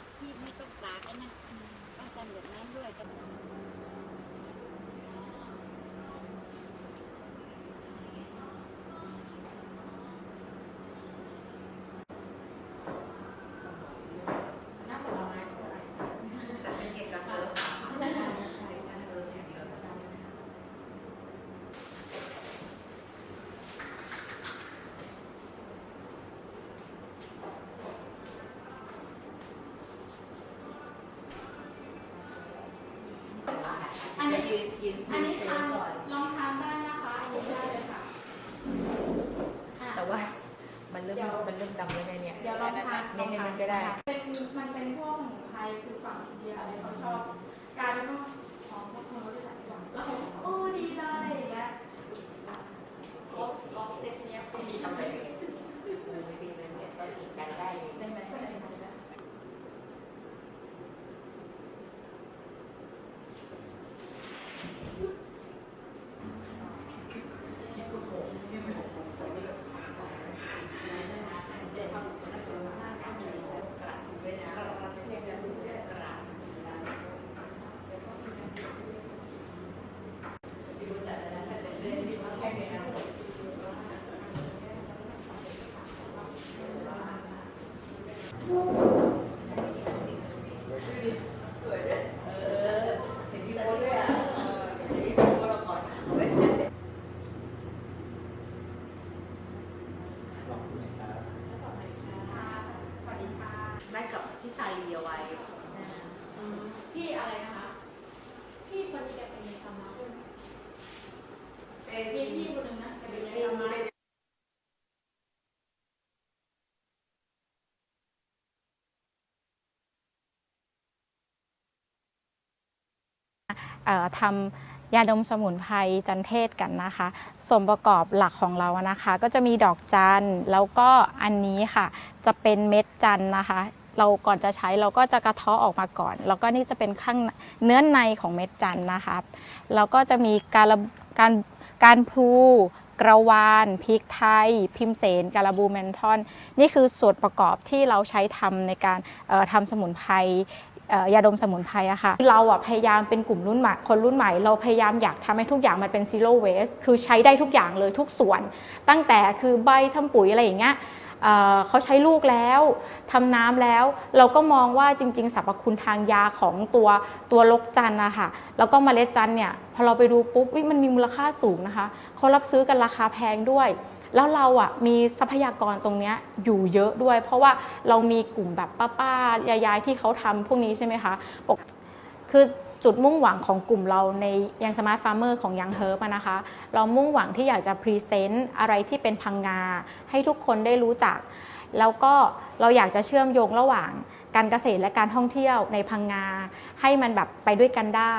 ถที่ไม่ต้องตากันนะต้องการแบบนั้นด้วย น้ำผลไม้อะไรแต่เป็นเกี่ยวกับเออใช่ใช่ใช่เอออย่างเดียวใช่ อันนี้ ยืนยืนอันนี้เซทานก่อนลองทานได้นะคะอันนี้ได้เลยค่ะอะ แต่ว่ามันเริ่มมันเริ่มดำแล้วไงเนี่ยเดี๋ยวลองทานเน้นๆมันก็ได้ เป็นมันเป็นพวกสมุนไพรคือฝั่งอินเดียอะไรเขาชอบกลายเป็นว่าของพวกคนรู้จักอย่างแล้วเขาบอกโอ้ดีเลยอย่างเงี้ยลบลบเซ็ตเนี้ยฟรี ทำไมไม่ดีเลยเนี่ยก็กินกันได้เลย เป็นแบบไหนไหนนะ เจ๊ทำคนละตัวมากก็มีกระดาษด้วยนะไม่ใช่กระดาษด้วยกระดาษดูจากนั้นถ้าเดินเล่นที่ว่าใช่ไหมนะ สวยด้วยเออเห็นพี่โอ๊ตด้วยอะเออเดี๋ยวจะ ได้ดูว่าเราก่อนเอาไว้ลองดูหน่อยครับสวัสดีค่ะได้กับพี่ชาลีเอาไว้นะอืมพี่อะไรนะคะ พี่คนนี้แกเป็นยังไงทำมามีพี่คนหนึ่งนะแกเป็นยังไงทำมา เอ่อ ทำยาดมสมุนไพรจันเทศกันนะคะ ส่วนประกอบหลักของเรานะคะ ก็จะมีดอกจันแล้วก็อันนี้ค่ะ จะเป็นเม็ดจันนะคะ เราก่อนจะใช้เราก็จะกระเทาะออกมาก่อน แล้วก็นี่จะเป็นข้างเนื้อในของเม็ดจันนะคะแล้วก็จะมีการการการพลูกระวานพริกไทย พิมเสนการบูเมนทอน นี่คือส่วนประกอบที่เราใช้ทำในการทำสมุนไพร ยาดมสมุนไพรอะค่ะเราอะพยายามเป็นกลุ่มรุ่นใหม่คนรุ่นใหม่ เราพยายามอยากทำให้ทุกอย่างมันเป็น zero waste คือใช้ได้ทุกอย่างเลยทุกส่วน ตั้งแต่คือใบทำปุ๋ยอะไรอย่างเงี้ยเเขาใช้ลูกแล้วทำน้ำแล้ว เราก็มองว่าจริง ๆสรรพคุณทางยาของตัวตัวลกจันนะคะแล้วก็เมล็ดจันเนี่ยพอเราไปดูปุ๊บมันมีมูลค่าสูงนะคะเขารับซื้อกันราคาแพงด้วย แล้วเราอะมีทรัพยากรตรงเนี้ยอยู่เยอะด้วย เพราะว่าเรามีกลุ่มแบบป้าๆยายๆที่เขาทำพวกนี้ใช่ไหมคะปกคือจุดมุ่งหวังของกลุ่มเราในยังสมาร์ทฟาร์มเมอร์ของยังเฮิร์บนะคะ เรามุ่งหวังที่อยากจะพรีเซนต์อะไรที่เป็นพังงา ให้ทุกคนได้รู้จัก แล้วก็เราอยากจะเชื่อมโยงระหว่างการเกษตรและการท่องเที่ยวในพังงา ให้มันแบบไปด้วยกันได้